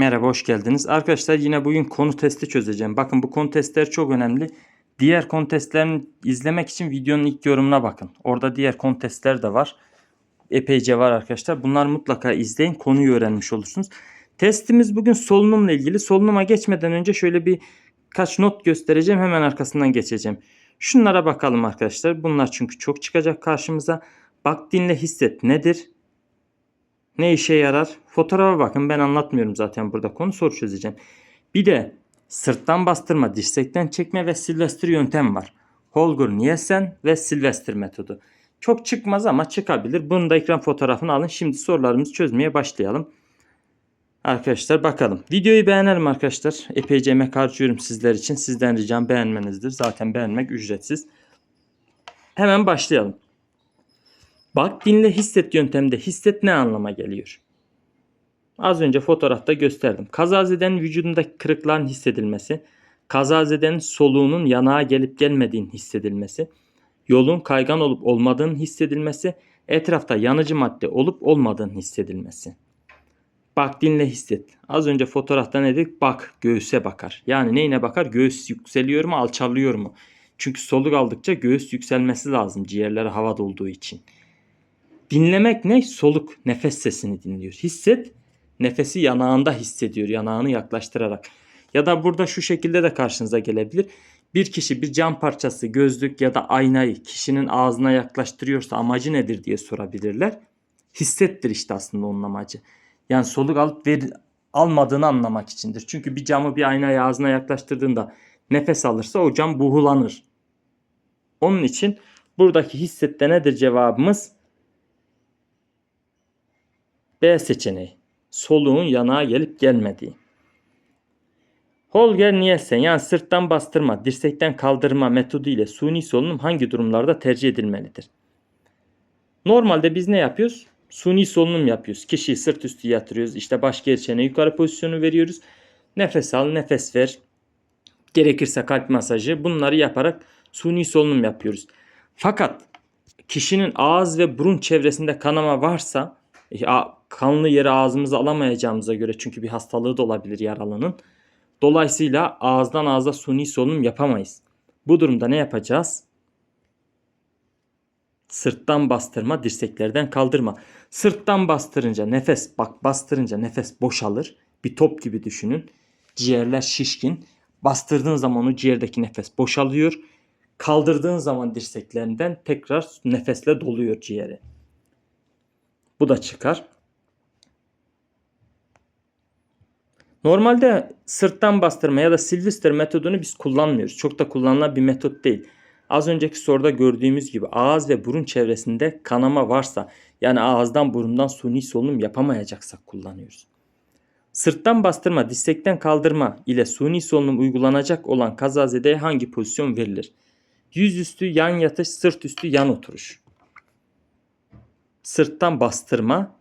Merhaba, hoş geldiniz. Arkadaşlar yine bugün konu testi çözeceğim. Bakın bu konu testler çok önemli. Diğer konu testlerini izlemek için videonun ilk yorumuna bakın. Orada diğer konu testler de var. Epeyce var arkadaşlar. Bunlar mutlaka izleyin. Konuyu öğrenmiş olursunuz. Testimiz bugün solunumla ilgili. Solunuma geçmeden önce şöyle bir kaç not göstereceğim. Hemen arkasından geçeceğim. Şunlara bakalım arkadaşlar. Bunlar çünkü çok çıkacak karşımıza. Bak dinle hisset nedir? Ne işe yarar? Fotoğrafa bakın ben anlatmıyorum zaten burada konu soru çözeceğim. Bir de sırttan bastırma, dirsekten çekme ve Sylvester yöntem var. Holger Nielsen ve Sylvester metodu. Çok çıkmaz ama çıkabilir. Bunu da ekran fotoğrafını alın. Şimdi sorularımızı çözmeye başlayalım. Arkadaşlar bakalım. Videoyu beğenelim arkadaşlar. Epeyce emek harcıyorum sizler için. Sizden ricam beğenmenizdir. Zaten beğenmek ücretsiz. Hemen başlayalım. Bak dinle hisset yöntemde hisset ne anlama geliyor? Az önce fotoğrafta gösterdim. Kazazedenin vücudundaki kırıkların hissedilmesi, kazazedenin soluğunun yanağa gelip gelmediğinin hissedilmesi, yolun kaygan olup olmadığının hissedilmesi, etrafta yanıcı madde olup olmadığının hissedilmesi. Bak dinle hisset. Az önce fotoğrafta ne dedik? Bak göğüse bakar. Yani neyine bakar? Göğüs yükseliyor mu alçalıyor mu? Çünkü soluk aldıkça göğüs yükselmesi lazım ciğerlere hava dolduğu için. Dinlemek ne? Soluk, nefes sesini dinliyor. Hisset, nefesi yanağında hissediyor, yanağını yaklaştırarak. Ya da burada şu şekilde de karşınıza gelebilir. Bir kişi bir cam parçası, gözlük ya da aynayı kişinin ağzına yaklaştırıyorsa amacı nedir diye sorabilirler. Hissettir işte aslında onun amacı. Yani soluk alıp ver, almadığını anlamak içindir. Çünkü bir camı bir aynayı ağzına yaklaştırdığında nefes alırsa o cam buğulanır. Onun için buradaki hissette nedir cevabımız? B seçeneği. Soluğun yanağa gelip gelmediği. Holger Nielsen yani sırttan bastırma, dirsekten kaldırma metodu ile suni solunum hangi durumlarda tercih edilmelidir? Normalde biz ne yapıyoruz? Suni solunum yapıyoruz. Kişiyi sırt üstü yatırıyoruz. İşte baş gerçeğine yukarı pozisyonu veriyoruz. Nefes al, nefes ver. Gerekirse kalp masajı bunları yaparak suni solunum yapıyoruz. Fakat kişinin ağız ve burun çevresinde kanama varsa e, kanlı yeri ağzımıza alamayacağımıza göre çünkü bir hastalığı da olabilir yaralının. Dolayısıyla ağızdan ağza suni solunum yapamayız. Bu durumda ne yapacağız? Sırttan bastırma, dirseklerden kaldırma. Sırttan bastırınca nefes, bak bastırınca nefes boşalır. Bir top gibi düşünün. Ciğerler şişkin. Bastırdığın zaman o ciğerdeki nefes boşalıyor. Kaldırdığın zaman dirseklerinden tekrar nefesle doluyor ciğeri. Bu da çıkar. Normalde sırttan bastırma ya da Sylvester metodunu biz kullanmıyoruz. Çok da kullanılan bir metot değil. Az önceki soruda gördüğümüz gibi ağız ve burun çevresinde kanama varsa yani ağızdan burundan suni solunum yapamayacaksak kullanıyoruz. Sırttan bastırma, dirsekten kaldırma ile suni solunum uygulanacak olan kazazedeye hangi pozisyon verilir? Yüzüstü yan yatış, sırt üstü yan oturuş. Sırttan bastırma,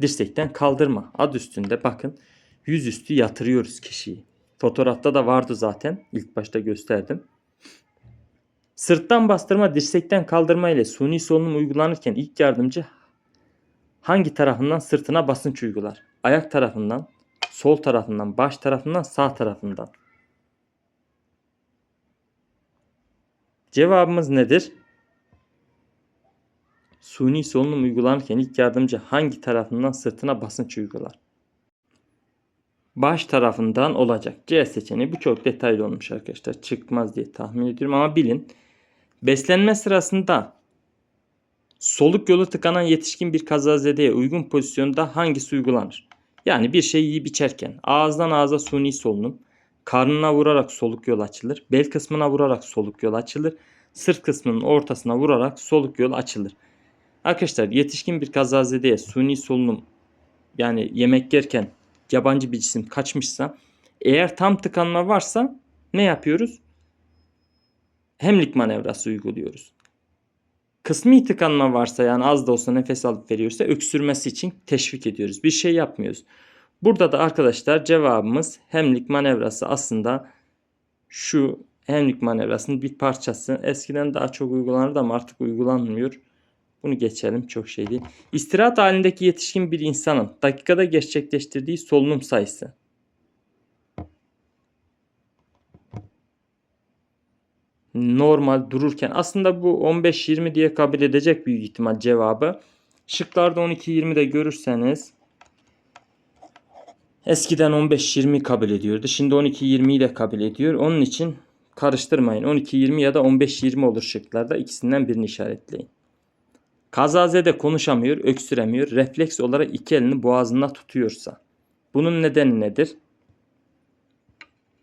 dirsekten kaldırma. Ad üstünde bakın yüzüstü yatırıyoruz kişiyi. Fotoğrafta da vardı zaten. İlk başta gösterdim. Sırttan bastırma, dirsekten kaldırma ile suni solunum uygulanırken ilk yardımcı hangi tarafından sırtına basınç uygular? Ayak tarafından, sol tarafından, baş tarafından, sağ tarafından. Cevabımız nedir? Suni solunum uygulanırken ilk yardımcı hangi tarafından sırtına basınç uygular? Baş tarafından olacak. C seçeneği bu çok detaylı olmuş arkadaşlar. Çıkmaz diye tahmin ediyorum ama bilin. Beslenme sırasında soluk yolu tıkanan yetişkin bir kazazedeye uygun pozisyonda hangisi uygulanır? Yani bir şey yiyip içerken ağızdan ağza suni solunum, karnına vurarak soluk yol açılır, bel kısmına vurarak soluk yol açılır, sırt kısmının ortasına vurarak soluk yol açılır. Arkadaşlar yetişkin bir kazazedeye suni solunum yani yemek yerken yabancı bir cisim kaçmışsa eğer tam tıkanma varsa ne yapıyoruz? Hemlik manevrası uyguluyoruz. Kısmi tıkanma varsa yani az da olsa nefes alıp veriyorsa öksürmesi için teşvik ediyoruz. Bir şey yapmıyoruz. Burada da arkadaşlar cevabımız hemlik manevrası aslında şu hemlik manevrasının bir parçası. Eskiden daha çok uygulanırdı ama artık uygulanmıyor. Bunu geçelim çok şey değil. İstirahat halindeki yetişkin bir insanın dakikada gerçekleştirdiği solunum sayısı. Normal dururken aslında bu 15-20 diye kabul edecek büyük ihtimal cevabı. Şıklarda 12-20 de görürseniz eskiden 15-20 kabul ediyordu. Şimdi 12-20'yi de kabul ediyor. Onun için karıştırmayın. 12-20 ya da 15-20 olur şıklarda. ikisinden birini işaretleyin. Kazazede konuşamıyor, öksüremiyor. Refleks olarak iki elini boğazında tutuyorsa. Bunun nedeni nedir?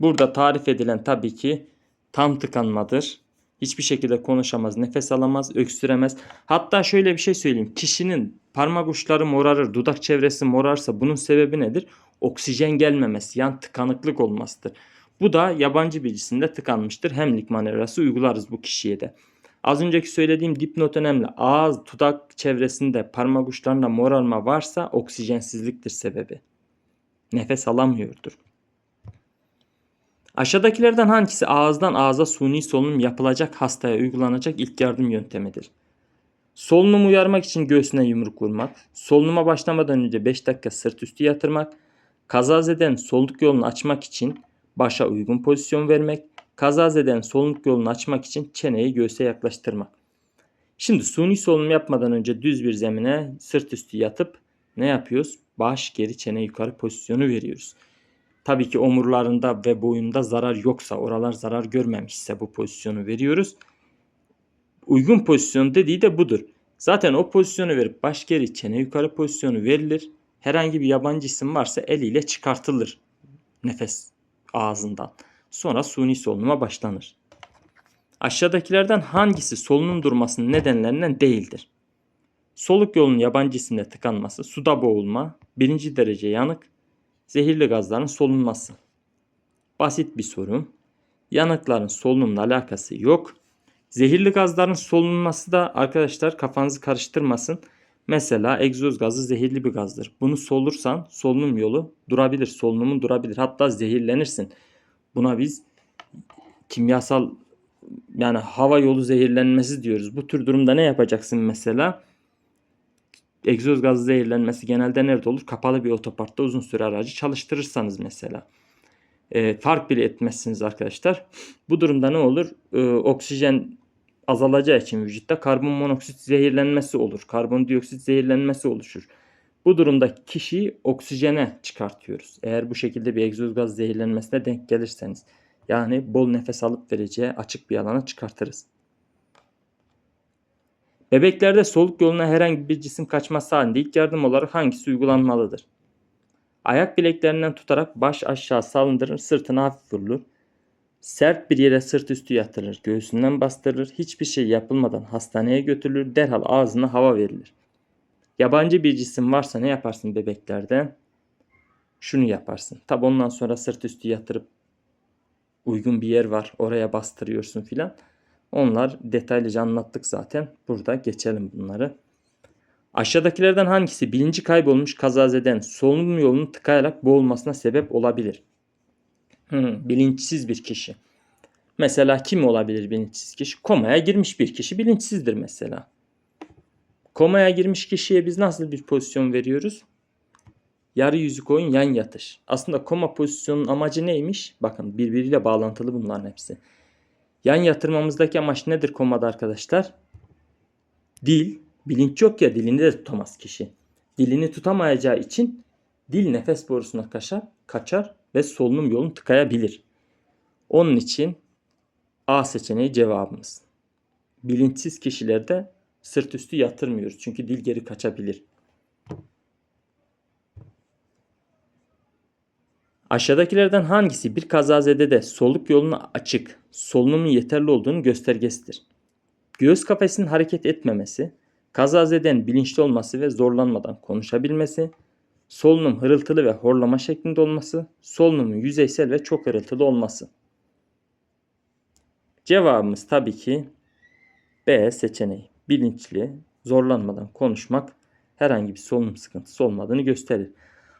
Burada tarif edilen tabii ki tam tıkanmadır. Hiçbir şekilde konuşamaz, nefes alamaz, öksüremez. Hatta şöyle bir şey söyleyeyim. Kişinin parmak uçları morarır, dudak çevresi morarsa bunun sebebi nedir? Oksijen gelmemesi, yani tıkanıklık olmasıdır. Bu da yabancı birisinde tıkanmıştır. Hemlik manevrası uygularız bu kişiye de. Az önceki söylediğim dipnot önemli. Ağız, dudak çevresinde parmak uçlarında morarma varsa oksijensizliktir sebebi. Nefes alamıyordur. Aşağıdakilerden hangisi ağızdan ağza suni solunum yapılacak hastaya uygulanacak ilk yardım yöntemidir? Solunum uyarmak için göğsüne yumruk vurmak, solunuma başlamadan önce 5 dakika sırt üstü yatırmak, kazazeden soluk yolunu açmak için başa uygun pozisyon vermek, kazazeden solunum yolunu açmak için çeneyi göğse yaklaştırmak. Şimdi suni solunum yapmadan önce düz bir zemine sırt üstü yatıp ne yapıyoruz? Baş geri çene yukarı pozisyonu veriyoruz. Tabii ki omurlarında ve boyunda zarar yoksa, oralar zarar görmemişse bu pozisyonu veriyoruz. Uygun pozisyon dediği de budur. Zaten o pozisyonu verip baş geri çene yukarı pozisyonu verilir. Herhangi bir yabancı isim varsa eliyle çıkartılır nefes ağzından. Sonra suni solunuma başlanır. Aşağıdakilerden hangisi solunum durmasının nedenlerinden değildir? Soluk yolunun yabancı isimle tıkanması, suda boğulma, birinci derece yanık, zehirli gazların solunması. Basit bir soru. Yanıkların solunumla alakası yok. Zehirli gazların solunması da arkadaşlar kafanızı karıştırmasın. Mesela egzoz gazı zehirli bir gazdır. Bunu solursan solunum yolu durabilir. Solunumun durabilir. Hatta zehirlenirsin. Buna biz kimyasal yani hava yolu zehirlenmesi diyoruz. Bu tür durumda ne yapacaksın mesela? egzoz gazı zehirlenmesi genelde nerede olur? Kapalı bir otoparkta uzun süre aracı çalıştırırsanız mesela. E, fark bile etmezsiniz arkadaşlar. Bu durumda ne olur? E, oksijen azalacağı için vücutta karbon monoksit zehirlenmesi olur. Karbondioksit zehirlenmesi oluşur. Bu durumda kişiyi oksijene çıkartıyoruz. Eğer bu şekilde bir egzoz gaz zehirlenmesine denk gelirseniz. Yani bol nefes alıp vereceği açık bir alana çıkartırız. Bebeklerde soluk yoluna herhangi bir cisim kaçması halinde ilk yardım olarak hangisi uygulanmalıdır? Ayak bileklerinden tutarak baş aşağı salındırır, sırtına hafif vurulur. Sert bir yere sırt üstü yatırılır, göğsünden bastırılır, hiçbir şey yapılmadan hastaneye götürülür, derhal ağzına hava verilir. Yabancı bir cisim varsa ne yaparsın bebeklerde? Şunu yaparsın. Tabi ondan sonra sırt üstü yatırıp uygun bir yer var oraya bastırıyorsun filan. Onlar detaylıca anlattık zaten. Burada geçelim bunları. Aşağıdakilerden hangisi bilinci kaybolmuş kazazeden solunum yolunun tıkayarak boğulmasına sebep olabilir? Hmm, bilinçsiz bir kişi. Mesela kim olabilir bilinçsiz kişi? Komaya girmiş bir kişi bilinçsizdir mesela. Komaya girmiş kişiye biz nasıl bir pozisyon veriyoruz? Yarı yüzük oyun yan yatış. Aslında koma pozisyonunun amacı neymiş? Bakın birbiriyle bağlantılı bunların hepsi. Yan yatırmamızdaki amaç nedir komada arkadaşlar? Dil. Bilinç yok ya dilini de tutamaz kişi. Dilini tutamayacağı için dil nefes borusuna kaçar, kaçar ve solunum yolunu tıkayabilir. Onun için A seçeneği cevabımız. Bilinçsiz kişilerde sırt üstü yatırmıyoruz. Çünkü dil geri kaçabilir. Aşağıdakilerden hangisi bir kazazedede soluk yolunu açık, solunumun yeterli olduğunu göstergesidir? Göğüs kafesinin hareket etmemesi, kazazeden bilinçli olması ve zorlanmadan konuşabilmesi, solunum hırıltılı ve horlama şeklinde olması, solunumun yüzeysel ve çok hırıltılı olması. Cevabımız tabii ki B seçeneği. Bilinçli, zorlanmadan konuşmak herhangi bir solunum sıkıntısı olmadığını gösterir.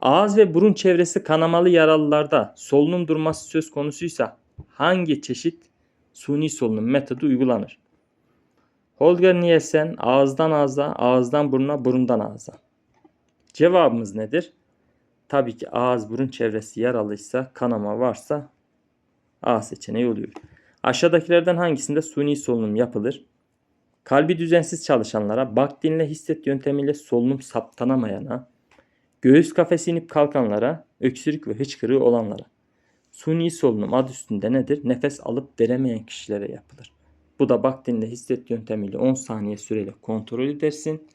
Ağız ve burun çevresi kanamalı yaralılarda solunum durması söz konusuysa hangi çeşit suni solunum metodu uygulanır? Holger Nielsen ağızdan ağza, ağızdan buruna, burundan ağza. Cevabımız nedir? Tabii ki ağız burun çevresi yaralıysa, kanama varsa A seçeneği oluyor. Aşağıdakilerden hangisinde suni solunum yapılır? Kalbi düzensiz çalışanlara, bak dinle hisset yöntemiyle solunum saptanamayana, göğüs kafesi inip kalkanlara, öksürük ve hıçkırığı olanlara. Suni solunum adı üstünde nedir? Nefes alıp veremeyen kişilere yapılır. Bu da bak dinle hisset yöntemiyle 10 saniye süreyle kontrol edersin.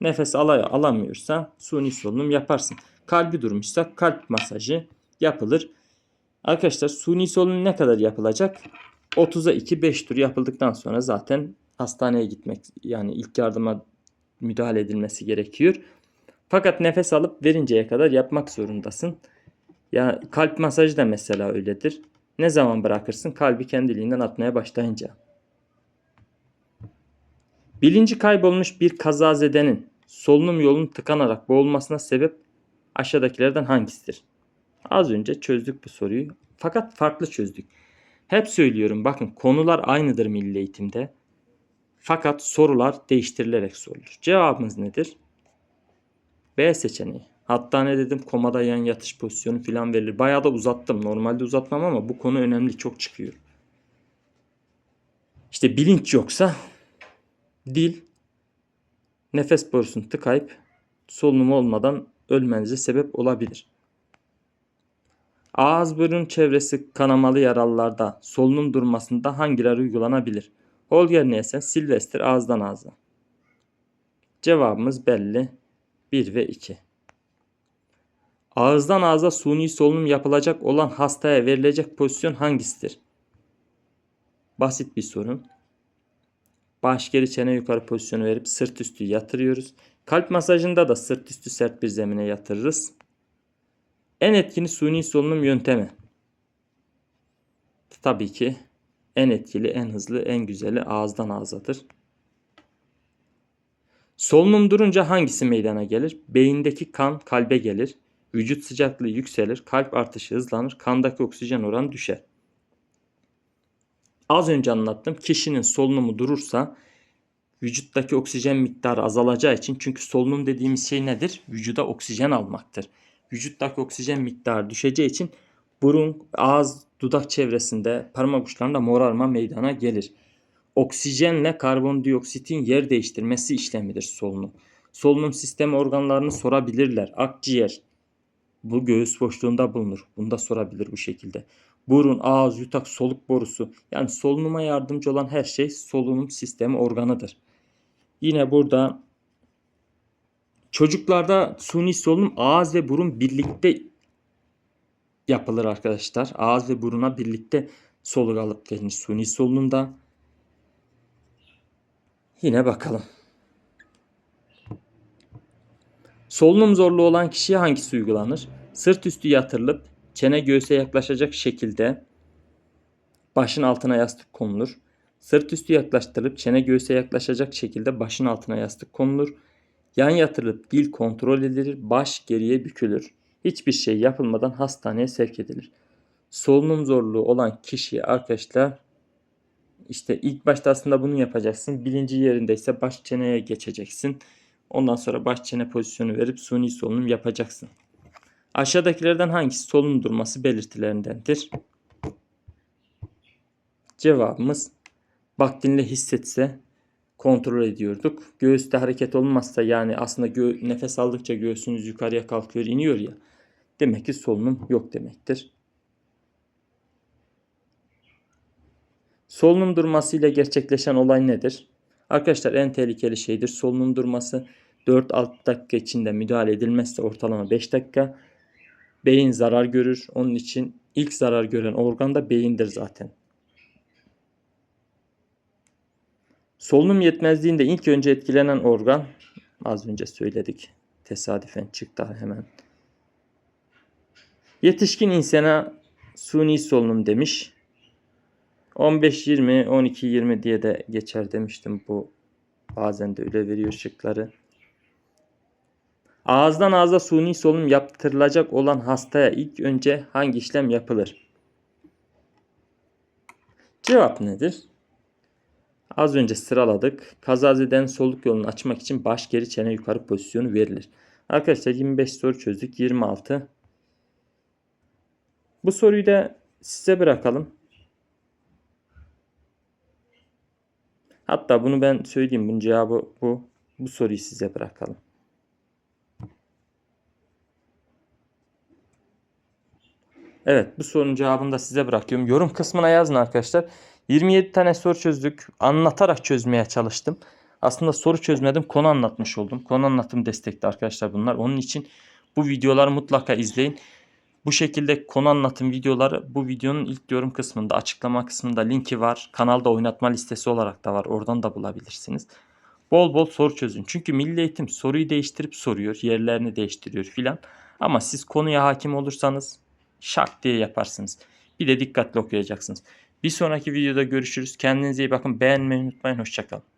Nefes alaya alamıyorsa suni solunum yaparsın. Kalbi durmuşsa kalp masajı yapılır. Arkadaşlar suni solunum ne kadar yapılacak? 30'a 2 5 tur yapıldıktan sonra zaten hastaneye gitmek yani ilk yardıma müdahale edilmesi gerekiyor. Fakat nefes alıp verinceye kadar yapmak zorundasın. Ya kalp masajı da mesela öyledir. Ne zaman bırakırsın? Kalbi kendiliğinden atmaya başlayınca. Bilinci kaybolmuş bir kazazedenin solunum yolunun tıkanarak boğulmasına sebep aşağıdakilerden hangisidir? Az önce çözdük bu soruyu. Fakat farklı çözdük. Hep söylüyorum bakın konular aynıdır milli eğitimde. Fakat sorular değiştirilerek sorulur. Cevabımız nedir? B seçeneği. Hatta ne dedim komada yan yatış pozisyonu falan verilir. Bayağı da uzattım. Normalde uzatmam ama bu konu önemli. Çok çıkıyor. İşte bilinç yoksa dil nefes borusunu tıkayıp solunum olmadan ölmenize sebep olabilir. Ağız burun çevresi kanamalı yaralılarda solunum durmasında hangileri uygulanabilir? Holger Nielsen, Sylvester ağızdan ağza. Cevabımız belli. 1 ve 2. Ağızdan ağza suni solunum yapılacak olan hastaya verilecek pozisyon hangisidir? Basit bir sorun. Baş geri çene yukarı pozisyonu verip sırt üstü yatırıyoruz. Kalp masajında da sırt üstü sert bir zemine yatırırız. En etkili suni solunum yöntemi. Tabii ki en etkili, en hızlı, en güzeli ağızdan ağzadır. Solunum durunca hangisi meydana gelir? Beyindeki kan kalbe gelir. Vücut sıcaklığı yükselir. Kalp artışı hızlanır. Kandaki oksijen oranı düşer. Az önce anlattım. Kişinin solunumu durursa vücuttaki oksijen miktarı azalacağı için çünkü solunum dediğimiz şey nedir? Vücuda oksijen almaktır. Vücuttaki oksijen miktarı düşeceği için burun, ağız, dudak çevresinde parmak uçlarında morarma meydana gelir. Oksijenle karbondioksitin yer değiştirmesi işlemidir solunum. Solunum sistemi organlarını sorabilirler. Akciğer bu göğüs boşluğunda bulunur. Bunu da sorabilir bu şekilde. Burun, ağız, yutak, soluk borusu yani solunuma yardımcı olan her şey solunum sistemi organıdır. Yine burada çocuklarda suni solunum ağız ve burun birlikte yapılır arkadaşlar. Ağız ve buruna birlikte soluk alıp verilmiş suni solunumda. Yine bakalım. Solunum zorluğu olan kişiye hangisi uygulanır? Sırt üstü yatırılıp çene göğüse yaklaşacak şekilde başın altına yastık konulur. Sırt üstü yaklaştırılıp çene göğüse yaklaşacak şekilde başın altına yastık konulur. Yan yatırılıp dil kontrol edilir, baş geriye bükülür. Hiçbir şey yapılmadan hastaneye sevk edilir. Solunum zorluğu olan kişiye arkadaşlar işte ilk başta aslında bunu yapacaksın. Birinci yerindeyse baş çeneye geçeceksin. Ondan sonra baş çene pozisyonu verip suni solunum yapacaksın. Aşağıdakilerden hangisi solunum durması belirtilerindendir? Cevabımız bak dinle hissetse kontrol ediyorduk. Göğüste hareket olmazsa yani aslında gö- nefes aldıkça göğsünüz yukarıya kalkıyor iniyor ya. Demek ki solunum yok demektir. Solunum durmasıyla gerçekleşen olay nedir? Arkadaşlar en tehlikeli şeydir solunum durması. 4-6 dakika içinde müdahale edilmezse ortalama 5 dakika beyin zarar görür. Onun için ilk zarar gören organ da beyindir zaten. Solunum yetmezliğinde ilk önce etkilenen organ az önce söyledik. Tesadüfen çıktı hemen. Yetişkin insana suni solunum demiş. 15-20, 12-20 diye de geçer demiştim. Bu bazen de öyle veriyor şıkları. Ağızdan ağza suni solunum yaptırılacak olan hastaya ilk önce hangi işlem yapılır? Cevap nedir? Az önce sıraladık. Kazazeden soluk yolunu açmak için baş geri çene yukarı pozisyonu verilir. Arkadaşlar 25 soru çözdük. 26. Bu soruyu da size bırakalım. Hatta bunu ben söyleyeyim. Bunun cevabı bu. Bu soruyu size bırakalım. Evet bu sorunun cevabını da size bırakıyorum. Yorum kısmına yazın arkadaşlar. 27 tane soru çözdük. Anlatarak çözmeye çalıştım. Aslında soru çözmedim. Konu anlatmış oldum. Konu anlatım destekli arkadaşlar bunlar. Onun için bu videoları mutlaka izleyin. Bu şekilde konu anlatım videoları bu videonun ilk yorum kısmında açıklama kısmında linki var. Kanalda oynatma listesi olarak da var. Oradan da bulabilirsiniz. Bol bol soru çözün. Çünkü Milli Eğitim soruyu değiştirip soruyor. Yerlerini değiştiriyor filan. Ama siz konuya hakim olursanız şak diye yaparsınız. Bir de dikkatli okuyacaksınız. Bir sonraki videoda görüşürüz. Kendinize iyi bakın. Beğenmeyi unutmayın. Hoşçakalın.